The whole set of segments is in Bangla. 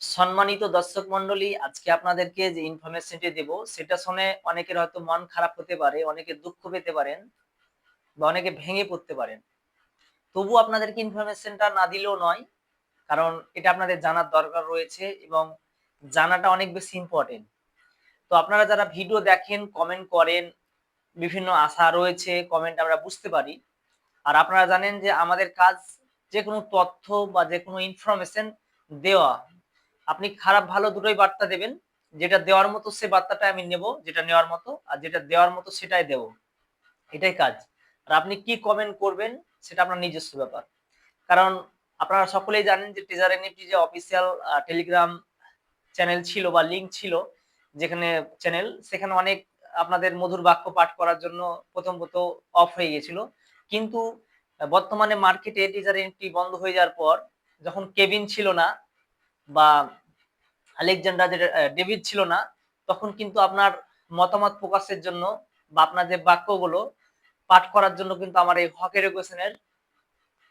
সম্মানিত দর্শক মন্ডলী আজকে আপনাদেরকে যে ইনফরমেশনটি দেব, সেটা শুনে অনেকের হয়তো মন খারাপ হতে পারে, অনেকে দুঃখ পেতে পারেন বা অনেকে ভেঙে পড়তে পারেন। তবু আপনাদেরকে ইনফরমেশনটা না দিলেও নয়, কারণ এটা আপনাদের জানার দরকার রয়েছে এবং জানাটা অনেক বেশি ইম্পর্টেন্ট তো আপনারা যারা ভিডিও দেখেন কমেন্ট করেন, বিভিন্ন আশা রয়েছে কমেন্ট আমরা বুঝতে পারি। আর আপনারা জানেন যে আমাদের কাজ যে কোনো তথ্য বা যে কোনো ইনফরমেশন দেওয়া আপনি খারাপ ভালো দুটোই বার্তা দেবেন। যেটা দেওয়ার মতো সে বার্তাটা আমি নেব, যেটা নেওয়ার মতো, আর যেটা দেওয়ার মতো সেটাই দেব। এটাই কাজ। আর আপনি কি কমেন্ট করবেন সেটা আপনার নিজস্ব ব্যাপার। কারণ আপনারা সকলেই জানেন যে টিজার এনএফটি যে অফিসিয়াল টেলিগ্রাম চ্যানেল ছিল বা লিঙ্ক ছিল, যেখানে চ্যানেল সেখানে অনেক আপনাদের মধুর বাক্য পাঠ করার জন্য প্রথম প্রথম অফ হয়ে গেছিল। কিন্তু বর্তমানে মার্কেটে টিজার এনএফটি বন্ধ হয়ে যাওয়ার পর, যখন কেবিন ছিল না বা আলেকজান্ডার যেটা ডেভিড ছিল না, তখন কিন্তু আপনার মতামত প্রকাশের জন্য বা আপনার যে বাক্যগুলো পাঠ করার জন্য কিন্তু আমার এই হকের কোয়েশনের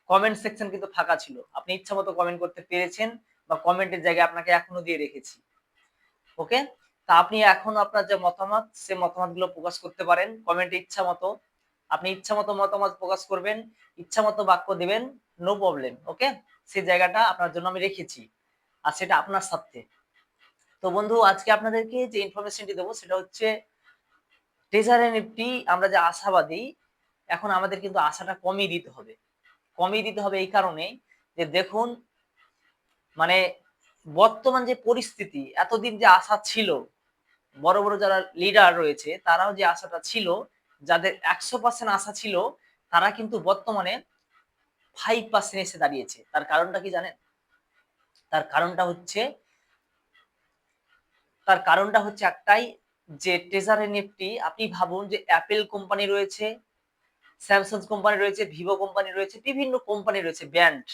কমেন্ট সেকশন কিন্তু ফাঁকা ছিল। আপনি ইচ্ছা মতো কমেন্ট করতে পেরেছেন বা কমেন্টের জায়গায় আপনাকে এখনও দিয়ে রেখেছি। ওকে তা আপনি এখন আপনার যে মতামত, সে মতামতগুলো প্রকাশ করতে পারেন। কমেন্টে ইচ্ছা মতো, আপনি ইচ্ছা মতো মতামত প্রকাশ করবেন, ইচ্ছা মতো বাক্য দেবেন নো প্রবলেম ওকে সেই জায়গাটা আপনার জন্য আমি রেখেছি। আর সেটা আপনার সাথে তো বন্ধু, আজকে আপনাদেরকে যে ইনফরমেশনটি দেবো সেটা হচ্ছে ট্রেজার নিফটি আমরা যে আশাবাদী, এখন আমাদের কিন্তু আশাটা কমিয়ে দিতে হবে। কমিয়ে দিতে হবে এই কারণে যে দেখুন মানে বর্তমান যে পরিস্থিতি, এতদিন যে আশা ছিল, বড় বড় যারা লিডার রয়েছে, তারাও যে আশাটা ছিল, যাদের একশো পার্সেন্ট আশা ছিল, তারা কিন্তু বর্তমানে ফাইভ পার্সেন্ট এসে দাঁড়িয়েছে। তার কারণটা কি জানেন? তার কারণটা হচ্ছে তার কারণটা হচ্ছে একটাই, যে ট্রেজার এনএফটি আপনি ভাবুন যে অ্যাপেল কোম্পানি রয়েছে স্যামসাং কোম্পানি রয়েছে ভিভো কোম্পানি রয়েছে, বিভিন্ন কোম্পানি রয়েছে ব্র্যান্ড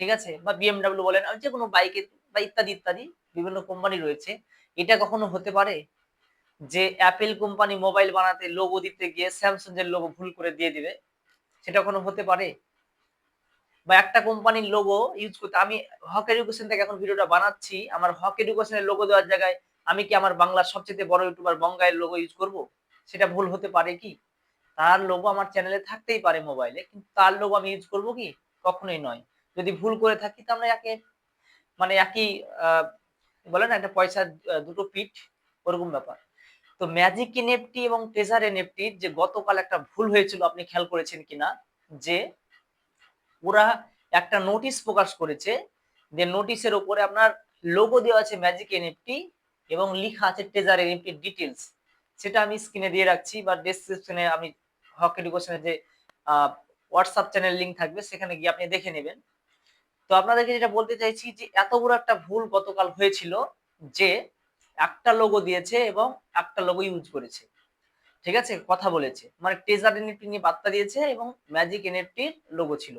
ঠিক আছে? বা বিএমডাব্লিউ বলেন যে কোনো বাইকে বা ইত্যাদি ইত্যাদি, বিভিন্ন কোম্পানি রয়েছে। এটা কখনো হতে পারে? যে অ্যাপেল কোম্পানি মোবাইল বানাতে লোগো দিতে গিয়ে স্যামসাং এর লোগো ভুল করে দিয়ে দিবে? সেটা কোনো হতে পারে? বা একটা কোম্পানির লোগো ইউজ করতে, আমি হক এডুকেশন থেকে এখন ভিডিওটা বানাচ্ছি। আমার হক এডুকেশনের লোগো দেওয়ার জায়গায় আমি কি আমার বাংলার সবচেয়ে বড় ইউটিউবার বঙ্গাইয়ের লোগো ইউজ করব? সেটা ভুল হতে পারে কি? তার লোগো আমার চ্যানেলে থাকতেই পারে মোবাইলে কিন্তু তার লোগো আমি ইউজ করব কি? কখনোই নয়। যদি ভুল করে থাকি তো আমরা একে মানে একই বলে না, একটা পয়সা দুটো পিঠ, ওরকম ব্যাপার। তো ম্যাজিক এনএফটি এবং ট্রেজার এনএফটির যে গতকাল একটা ভুল হয়েছিল, আপনি খেয়াল করেছেন কিনা? যে ওরা একটা নোটিশ প্রকাশ করেছে, যে নোটিশের উপরে আপনার লোগো দেওয়া আছে ম্যাজিক এনএফটি এবং লিখা আছে ট্রেজার এনএফটি ডিটেলস সেটা আমি স্ক্রিনে দিয়ে রাখছি বা ডেসক্রিপশনে আমি হক এডুকেশনের যে হোয়াটসঅ্যাপ চ্যানেল লিঙ্ক থাকবে, সেখানে গিয়ে আপনি দেখে নেবেন। তো আপনাদেরকে যেটা বলতে চাইছি যে, এত বড় একটা ভুল গতকাল হয়েছিল যে, একটা লোগো দিয়েছে এবং একটা লোগো ইউজ করেছে। ঠিক আছে? কথা বলেছে। মানে ট্রেজার এনএফটি নিয়ে বার্তা দিয়েছে এবং ম্যাজিক এনএফটির লোগো ছিল।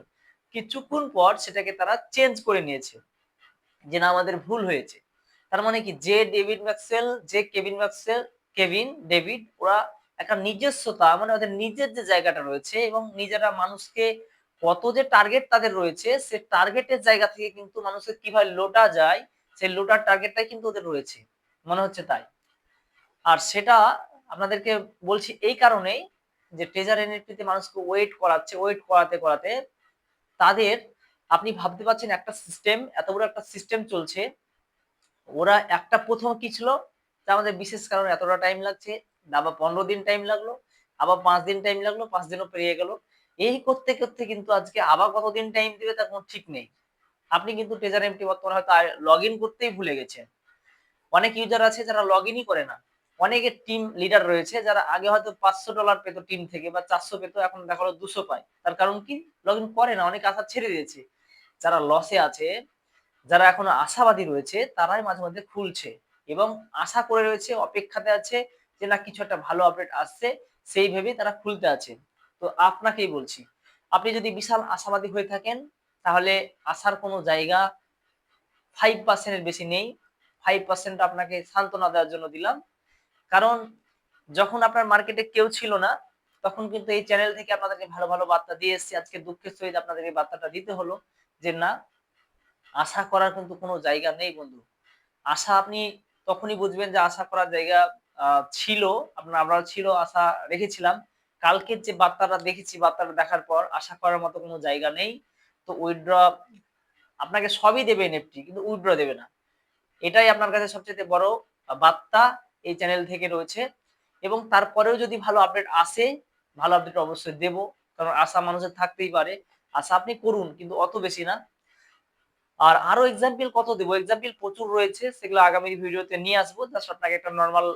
কিছুক্ষণ পর সেটাকে তারা চেঞ্জ করে নিয়েছে। যে না আমাদের ভুল হয়েছে। তার মানে কি? যে ডেভিড ম্যাক্সেল যে কেভিন ম্যাক্সেল কেভিন, ডেভিড, ওরা একটা নিজস্বতা মানে ওদের নিজের যে জায়গাটা রয়েছে এবং নিজেরা মানুষকে কত যে টার্গেট তাদের রয়েছে, সে টার্গেটের জায়গা থেকে কিন্তু মানুষের কীভাবে লোটা যায় সেই লোটার টার্গেটটাই কিন্তু ওদের রয়েছে। মনে হচ্ছে তাই? আর সেটা আপনাদেরকে বলছি এই কারণেই যে ট্রেজার এনএফটিতে মানুষকে ওয়েট করাচ্ছে ওয়েট করাতে করাতে তাদের আপনি ভাবতে পারছেন একটা সিস্টেম এত বড় একটা সিস্টেম চলছে ওরা একটা প্রথম কি ছিল? তা আমাদের বিশেষ কারণে এতটা টাইম লাগছে। আবার পনেরো দিন টাইম লাগল, আবার পাঁচ দিন টাইম লাগল, পাঁচ দিনও পেরিয়ে গেল। এই করতে করতে কিন্তু আজকে আবার কতদিন টাইম দেবে তার কোনো ঠিক নেই। আপনি কিন্তু ট্রেজার এমটি বর্তমানে হয়তো লগ ইন করতেই ভুলে গেছেন। অনেক ইউজার আছে যারা লগ ইনই করে না। অনেকের টিম লিডার রয়েছে যারা আগে হয়তো পাঁচশো ডলার পেতো টিম থেকে বা চারশো পেতো, এখন দেখা হলো দুশো পায়। তার কারণ কি? লগ ইন করে না, অনেক আশা ছেড়ে দিয়েছে। যারা লসে আছে যারা এখনও আশাবাদী রয়েছে, তারাই মাঝে মধ্যে খুলছে এবং আশা করে রয়েছে, অপেক্ষাতে আছে যে না কিছু একটা ভালো আপডেট আসছে, সেই ভেবে তারা খুলতে আছে। তো আপনাকেই বলছি, আপনি যদি বিশাল আশাবাদী হয়ে থাকেন, তাহলে আসার কোনো জায়গা ফাইভ পার্সেন্টের বেশি নেই। ফাইভ পার্সেন্ট আপনাকে সান্ত্বনা দেওয়ার জন্য দিলাম। কারণ যখন আপনার মার্কেটে কেউ ছিল না, তখন কিন্তু এই চ্যানেল থেকে আপনাদেরকে ভালো ভালো বার্তা দিয়ে এসেছি। আজকে দুঃখের সহিত আপনাদেরকে বার্তাটা দিতে হলো যে না আশা করার কিন্তু কোনো জায়গা নেই বন্ধু। আশা আপনি তখনই বুঝবেন যে আশা করার জায়গা ছিল, আপনার আমরা ছিল, আশা রেখেছিলাম। কালকের যে বার্তাটা দেখেছি, বার্তাটা দেখার পর আশা করার মতো কোনো জায়গা নেই। তো উইথড্র আপনাকে সবই দেবে এনএফটি কিন্তু উইথড্র দেবে না। এটাই আপনার কাছে সবচেয়ে বড় বার্তা এই চ্যানেল থেকে রয়েছে। এবং তারপরেও যদি ভালো আপডেট আসে, ভালো আপডেট অবশ্যই দেব। কারণ আশা মানুষের থাকতেই পারে। আশা আপনি করুন, কিন্তু অত বেশি না। আর আরও এক্সাম্পল কত দেবো? এক্সাম্পল প্রচুর রয়েছে, সেগুলো আগামী ভিডিওতে নিয়ে আসব। জাস্ট আপনাকে একটা নর্মাল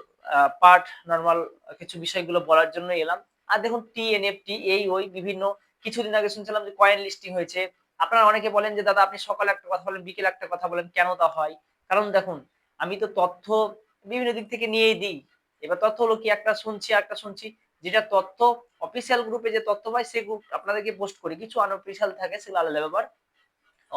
পার্ট নর্মাল কিছু বিষয়গুলো বলার জন্য এলাম। আর দেখুন টি এনএফটি এই ওই বিভিন্ন কিছুদিন আগে শুনছিলাম যে কয়েন লিস্টিং হয়েছে। আপনারা অনেকে বলেন যে, দাদা, আপনি সকালে একটা কথা বলেন, বিকেলে একটা কথা বলেন, কেন তা হয়? কারণ দেখুন, আমি তো তথ্য বিভিন্ন দিক থেকে নিয়েই দিই। এবার তথ্য হলো কি? একটা শুনছি একটা শুনছি। যেটা তথ্য অফিসিয়াল গ্রুপে যে তথ্য পাই সে গ্রুপ আপনাদেরকে পোস্ট করি। কিছু আনঅফিসিয়াল থাকে, সেগুলো আলাদা ব্যাপার।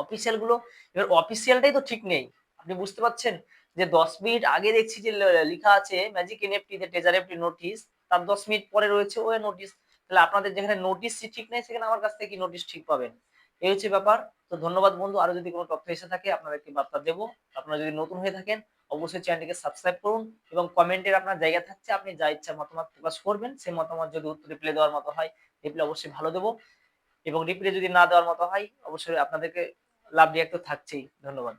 অফিসিয়ালগুলো, এবার অফিসিয়ালটাই তো ঠিক নেই। আপনি বুঝতে পারছেন? যে দশ মিনিট আগে দেখছি যে লেখা আছে ম্যাজিক এনএফটি তে ট্রেজার এফটি নোটিশ তার দশ মিনিট পরে রয়েছে ওয়ে নোটিশ তাহলে আপনাদের যেখানে নোটিশ ঠিক নেই, সেখানে আমার কাছ থেকে কি নোটিশ ঠিক পাবেন। এই হচ্ছে ব্যাপার। তো ধন্যবাদ বন্ধু। আরও যদি কোনো তথ্য এসে থাকে, আপনাদেরকে বার্তা দেবো। আপনারা যদি নতুন হয়ে থাকেন, অবশ্যই চ্যানেলটিকে সাবস্ক্রাইব করুন এবং কমেন্টের আপনার জায়গা থাকছে, আপনি যা ইচ্ছা মতামত প্রকাশ করবেন সেই মতামত যদি উত্তর রিপ্লাই দেওয়ার মতো হয় রিপ্লে অবশ্যই ভালো দেবো। এবং রিপ্লে যদি না দেওয়ার মতো হয়, অবশ্যই আপনাদেরকে লাভ তো থাকছেই ধন্যবাদ।